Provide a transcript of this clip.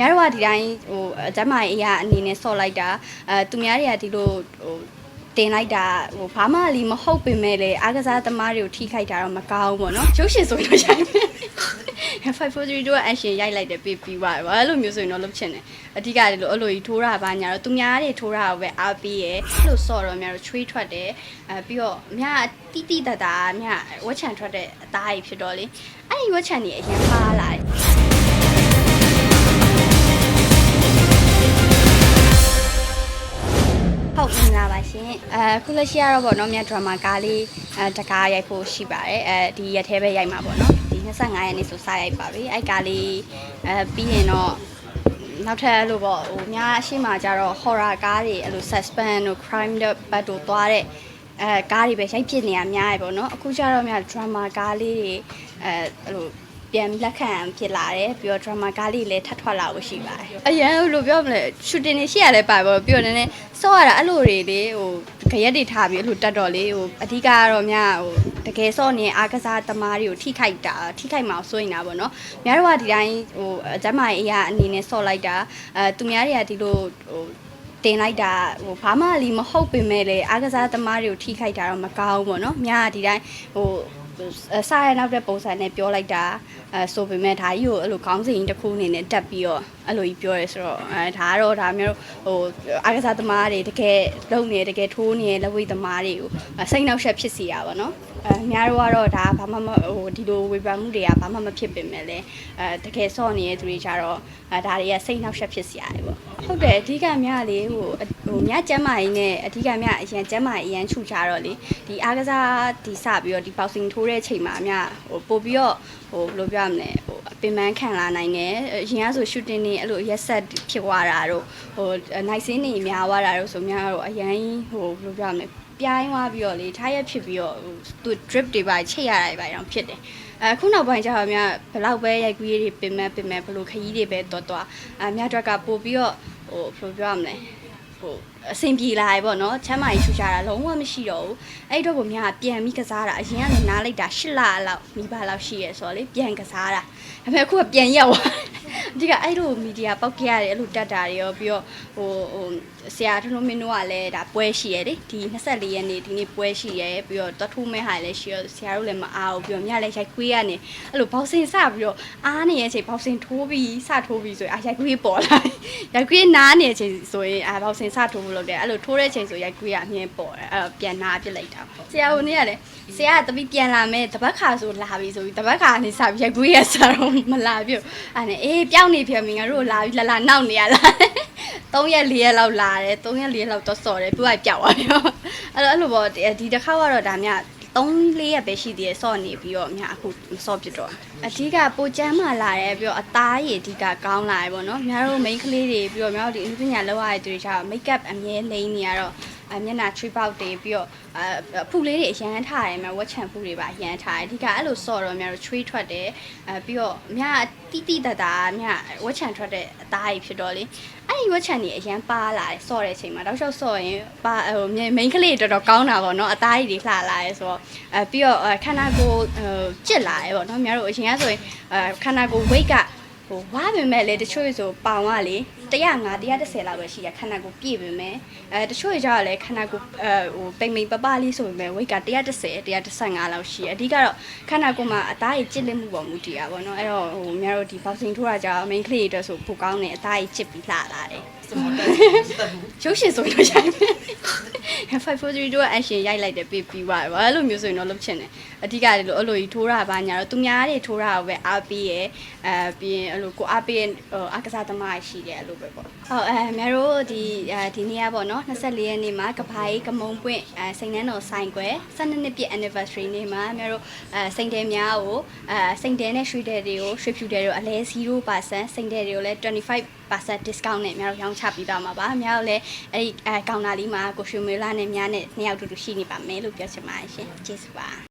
များတို့ကဒီတိုင်းဟိုအကျမ်းမာရေးအရာအနေနဲ့ဆော့လိုက်တာအဲသူများတွေကဒီလိုဟိုတင်လိုက်တာဟိုဘာမှလီမဟုတ်ပင်မဲ့လေအားကစားသမားတွေကိုထိခိုက်တာတော့မကောင်းဘူးပေါ့နော်ရုပ်ရှင်ဆိုရင်တော့ရိုက်မယ်543တို့ကအရှင်ရိုက်လိုက်တယ်ပြီးပြီးသွားတယ်ဘာလို့မျိုးဆိုရင်တော့လုပ်ချင်တယ်အဓိကဒီလိုအဲ့လိုကြီးထိုးတာပါညာတော့သူများတွေထိုးတာကိုပဲအားပေးရယ်အဲ့လိုဆော့တော့များတော့ချွေးထွက်တယ်အဲပြီးတော့အများတိတိတတ်တာအများဝက်ချန်ထွက်တဲ့အသားကြီးဖြစ်တော့လေအဲ့ဒီဝက်ချန်ကြီးအရင်ပါလာတယ် ဟုတ်မင်္ဂလာပါရှင်အဲခုလက်ရှိကတော့ဗောနော်မြတ်ဒရမာကားလေးအဲတကားရိုက်ဖို့ရှိပါတယ်အဲဒီရက်သေးပဲရိုက်မှာဗောနော်ဒီ25ရက်နေ့ဆိုစရိုက်ပါပြီအဲကားလေးအဲပြီးရင်တော့နောက်ထပ်အဲ့လိုပေါ့ဟိုများအရှိမှကျတော့ horror ကားတွေအဲ့လို suspense တို့ crime တို့ဘတ်တို့သွားတဲ့အဲကားတွေပဲရိုက်ဖြစ်နေရများရပေါ့နော်အခုကျတော့မြတ် drama ကားလေးတွေအဲအဲ့လို ပြန်လက်ခံဖြစ်လာတယ်ပြီးတော့ drama ကားလေးလည်းထပ်ထွက်လာဖို့ရှိပါတယ်အရင်ဘယ်လိုပြောမလဲ shooting တွေရှိရတယ်ပါပေါ့ပြီးတော့နည်းနည်းစောရတာအဲ့လိုတွေလေဟိုခရက်တွေထားပြီးအဲ့လိုတက်တော့လေဟိုအဓိကကတော့မြဟိုတကယ်စောနေအားကစားသမားတွေကိုထိခိုက်တာထိခိုက်မှာစိုးရင်တာပေါ့နော်များတို့ကဒီတိုင်းဟိုအကျမ်းမာရေးအရာအနေနဲ့စော့လိုက်တာအဲသူများတွေကဒီလိုဟိုတင်လိုက်တာဟိုဘာမှလီမဟုတ်ပင်မဲ့လေအားကစားသမားတွေကိုထိခိုက်တာတော့မကောင်းဘူးပေါ့နော်။များကဒီတိုင်းဟို စားရနောက်တဲ့ပုံစံနဲ့ပြောလိုက်တာအဲဆိုပေမဲ့ဒါကြီးကိုအဲ့လိုခေါင်းစဉ်တစ်ခုအနေနဲ့တက်ပြီးတော့အဲ့လိုကြီးပြောရဲဆိုတော့အဲဒါကတော့ဒါမျိုးဟိုအားကစားသမားတွေတကယ်လုံနေတကယ်ထိုးနေလက်ဝိသမားတွေကိုစိတ်နှောက်ယှက်ဖြစ်စီရပါတော့ အဲများတို့ကတော့ဒါဘာမှမဟိုဒီလိုဝေဖန်မှုတွေကဘာမှမဖြစ်ပင်မဲ့လေအဲတကယ်ဆော့နေတဲ့သူတွေကြတော့အဲဒါတွေကစိတ်နှောက်ယှက်ဖြစ်စီရတယ်ပေါ့ဟုတ်တယ်အဓိကများလေဟိုဟိုများကျမ်းမာရေးနဲ့အဓိကများအရန်ကျမ်းမာရေးအရန်ခြူချတော့လေဒီအားကစားဒီစပြီးတော့ဒီပေါက်စင်ထိုးတဲ့ချိန်မှာအများဟိုပို့ပြီးတော့ဟိုဘယ်လိုပြောရမလဲဟိုအ ပင်ပန်းခံလာနိုင်တယ်အရင်ကဆို shooting နေအဲ့လိုရက်ဆက်ဖြစ်သွားတာတို့ဟိုနိုင်စင်းနေများသွားတာတို့ဆိုများတော့အရန်ဟိုဘယ်လိုပြောရမလဲပြိုင်းသွားပြီးတော့လေထားရက်ဖြစ်ပြီးတော့ဟိုသူ drip တွေပါချိတ်ရတာတွေပါတော့ဖြစ်တယ်အခုနောက်ပိုင်းကျတော့အများဘလောက်ပဲရိုက်ကူးရေးတွေပင်မဲ့ပင်မဲ့ဘလို့ခရီးတွေပဲတော်တော်အများအတွက်ကပို့ပြီးတော့ဟိုဘယ်လိုပြောရမလဲဟိုအဆင်ပြေလာပြီပေါ့နော်ချမ်းမာရေးချူချတာလုံးဝမရှိတော့ဘူးအဲ့တော့ကိုမြကပြန်ပြီးကစားတာအရင်ကလည်းနားလိုက်တာ၈လလောက်မိဘလောက်ရှိရဲဆိုတော့လေပြန်ကစားတာဒါပေမဲ့အခုကပြန်ရောက်သွားအဓိကအဲ့လိုမီဒီယာပောက်ကြရတယ်အဲ့လိုတက်တာတွေရောပြီးတော့ဟိုဟိုဆရာထွန်းထွန်းမင်းတို့ကလည်းဒါပွဲရှိရဲလေဒီ24ရက်နေ့ဒီနေ့ပွဲရှိရဲပြီးတော့တတ်ထိုးမဲဟာလည်းရှိရောဆရာတို့လည်းမအားဘူးပြီးတော့မြလည်းရိုက်ခွေးကနေအဲ့လိုဘောက်စင်စပြီးတော့အားနေရဲ့အချိန်ဘောက်စင်ထိုးပြီးစထိုးပြီးဆိုရင်အာရိုက်ခွေးပေါ်လာရိုက်ခွေးနားနေတဲ့အချိန်ဆိုရင်အာဘောက်စင်စထိုးဖို့လုပ်တယ်အဲ့လိုထိုးတဲ့အချိန်ဆိုရိုက်ခွေးကအမြင်ပေါ်တယ်အဲ့တော့ပြန်နာပြစ်လိုက်တာဆရာဝန်ကြီးကလည်းဆရာကတပီပြန်လာမယ်တပတ်ခါဆိုလာပြီဆိုပြီးတပတ်ခါကနေစပြီးရိုက်ခွေးရစားတော့မလာပြုတ်အဲ့နဲ့အေးပြောင်းနေဖြစ်မင်းငါတို့လာပြီးလာလာနောက်နေရလား3ရက်4ရက်လောက်လာတယ်3ရက်4ရက်လောက်တော့စော်တယ်ပြီးတော့ပျောက်သွားပြီအဲ့တော့အဲ့လိုပေါ့ဒီတစ်ခါကတော့ဒါမြ 3 4ရက်ပဲရှိသေးတယ်စော့နေပြီးတော့မြအခုမစော့ပြစ်တော့အဓိကပိုချမ်းမှလာတယ်ပြီးတော့အသားရည်အဓိကကောင်းလာတယ်ပေါ့နော်မြတို့ main ကလေးတွေပြီးတော့မြတို့ဒီအနုပညာလောက်ရတဲ့သူတွေကျတော့ make up အမြဲလိမ့်နေရတော့အ မျက်နှာ trip out တွေပြီးတော့အဖူလေးတွေအရန်ထားတယ်မြဝက်ချန်ဖူတွေပါအရန်ထားတယ်အဓိကအဲ့လိုစော့တော့မြတို့ချွေးထွက်တယ်အဲပြီးတော့မြတိတိတတ်တာမြဝက်ချန်ထွက်တဲ့အသားကြီးဖြစ်တော့လေအဲ့ဒီဝက်ချန်ကြီးအရန်ပါလာတယ်စော့တဲ့အချိန်မှာတောက်လျှောက်စော့ရင်ပါဟို main ကလေးတော်တော်ကောင်းတာပေါ့နော်အသားကြီးတွေလှလာရဲဆိုတော့အဲပြီးတော့ခန္ဓာကိုယ်ကြစ်လာရဲပေါ့နော်မြတို့အရင်ကဆိုရင်အဲခန္ဓာကိုယ် weight က ဟိုဝါပေမဲ့လေတချို့ဆိုပေါင်ကလေ105 130လောက်ပဲရှိရခန္ဓာကိုယ်ပြည့်ပေမဲ့အဲတချို့ကြတော့လေခန္ဓာကိုယ်အဲဟိုပိန်ပိန်ပပလေးဆိုပေမဲ့ weight က130 135လောက်ရှိရအဓိကတော့ခန္ဓာကိုယ်မှာအသားကြီးကျစ်လက်မှုပေါ်မူတည်တာပေါ့နော်အဲ့တော့ဟိုများတို့ဒီ boxing ထိုးတာကြောင့် main ကလေးတွေအတွက်ဆိုပိုကောင်းတယ်အသားကြီးချစ်ပြီးလှလာတယ်စမတက်စတက်ဘူးရုပ်ရှင်ဆိုရင်တော့ရိုက်မယ်543တို့ကအရှင်ရိုက်လိုက်တယ်ပြီးပြီးသွားတယ်ဗောအဲ့လိုမျိုးဆိုရင်တော့လုပ်ချင်တယ်အဓိကဒီလိုအဲ့လိုကြီးထိုးတာပါညာတော့သူများတွေထိုးတာကိုပဲအားပေးရယ်အဲပြီးရင်အဲ့လိုကိုအားပေးရဟိုအကစားသမားရှိတယ်အဲ့လိုပဲပေါ့ဟုတ်အဲမြတို့ဒီဒီနေ့ကပေါ့နော်24ရက်နေ့မှာကပိုင်ကမုံပွင့်အဲစိန်နှန်းတော်ဆိုင်ကွယ်12နှစ်ပြည့် anniversary နေ့မှာမြတို့အဲစိန်တယ်များကိုအဲစိန်တယ်နဲ့ရွှေတယ်တွေကိုရွှေဖြူတယ်တွေကိုအလဲ0%စိန်တယ်တွေကိုလည်း25% discount နဲ့များတို့ရောင်းချပေးသွားမှာပါ။များတို့လည်းအဲ့ဒီအဲကောင်တာလေးမှာကိုရွှေမေလာနဲ့များနဲ့နှစ်ယောက်တူတူရှိနေပါမယ်လို့ပြောချင်ပါတယ်ရှင်။ကျေးဇူးပါ။